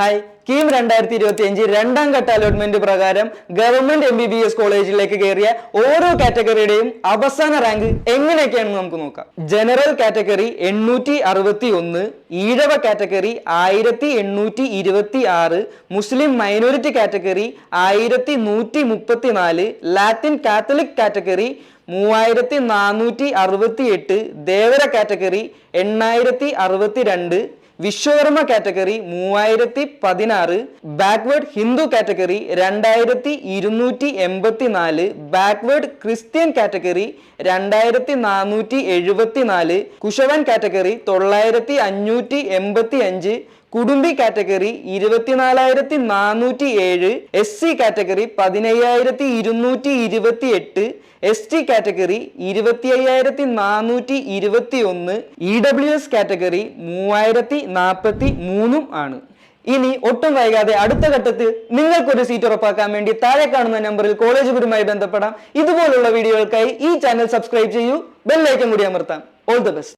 Hi KEAM രണ്ടായിരത്തി ഇരുപത്തി അഞ്ച് രണ്ടാം ഘട്ട അലോട്ട്മെന്റ് പ്രകാരം government M B B S കോളേജിലേക്ക് കയറിയ ഓരോ കാറ്റഗറിയുടെയും അവസാന റാങ്ക് എങ്ങനെയൊക്കെയാണെന്ന് നമുക്ക് നോക്കാം. ജനറൽ കാറ്റഗറി എണ്ണൂറ്റി അറുപത്തി ഒന്ന് ഈഴവ കാറ്റഗറി ആയിരത്തി എണ്ണൂറ്റി ഇരുപത്തി ആറ് മുസ്ലിം മൈനോറിറ്റി കാറ്റഗറി ആയിരത്തി നൂറ്റി മുപ്പത്തി നാല് ലാറ്റിൻ കാത്തലിക് കാറ്റഗറി മൂവായിരത്തി നാനൂറ്റി അറുപത്തി എട്ട് ദേവര കാറ്റഗറി എണ്ണായിരത്തി അറുപത്തി രണ്ട് വിശ്വകർമ്മ കാറ്റഗറി മൂവായിരത്തി പതിനാറ് ബാക്ക്വേർഡ് ഹിന്ദു കാറ്റഗറി രണ്ടായിരത്തി ഇരുന്നൂറ്റി എൺപത്തി നാല് ബാക്ക്വേർഡ് ക്രിസ്ത്യൻ കാറ്റഗറി രണ്ടായിരത്തി നാനൂറ്റി എഴുപത്തി നാല് കുശവൻ കാറ്റഗറി തൊള്ളായിരത്തി അഞ്ഞൂറ്റി എൺപത്തി അഞ്ച് കുടുംബി കാറ്റഗറി ഇരുപത്തിനാലായിരത്തി നാനൂറ്റി ഏഴ് എസ് സി കാറ്റഗറി പതിനയ്യായിരത്തി ഇരുന്നൂറ്റി ഇരുപത്തി എട്ട് എസ് ടി കാറ്റഗറി ഇരുപത്തി അയ്യായിരത്തി നാനൂറ്റി ഇരുപത്തി ഒന്ന് ഇ ഡബ്ല്യു എസ് കാറ്റഗറി മൂവായിരത്തി നാൽപ്പത്തി മൂന്നും ആണ്. ഇനി ഒട്ടും വൈകാതെ അടുത്ത ഘട്ടത്തിൽ നിങ്ങൾക്കൊരു സീറ്റ് ഉറപ്പാക്കാൻ വേണ്ടി താഴെ കാണുന്ന നമ്പറിൽ കോളേജ് ഗുരുമായി ബന്ധപ്പെടാം. ഇതുപോലുള്ള വീഡിയോകൾക്കായി ഈ ചാനൽ സബ്സ്ക്രൈബ് ചെയ്യൂ. ബെല്ലൈക്കൻ കൂടി അമർത്താം. All the best.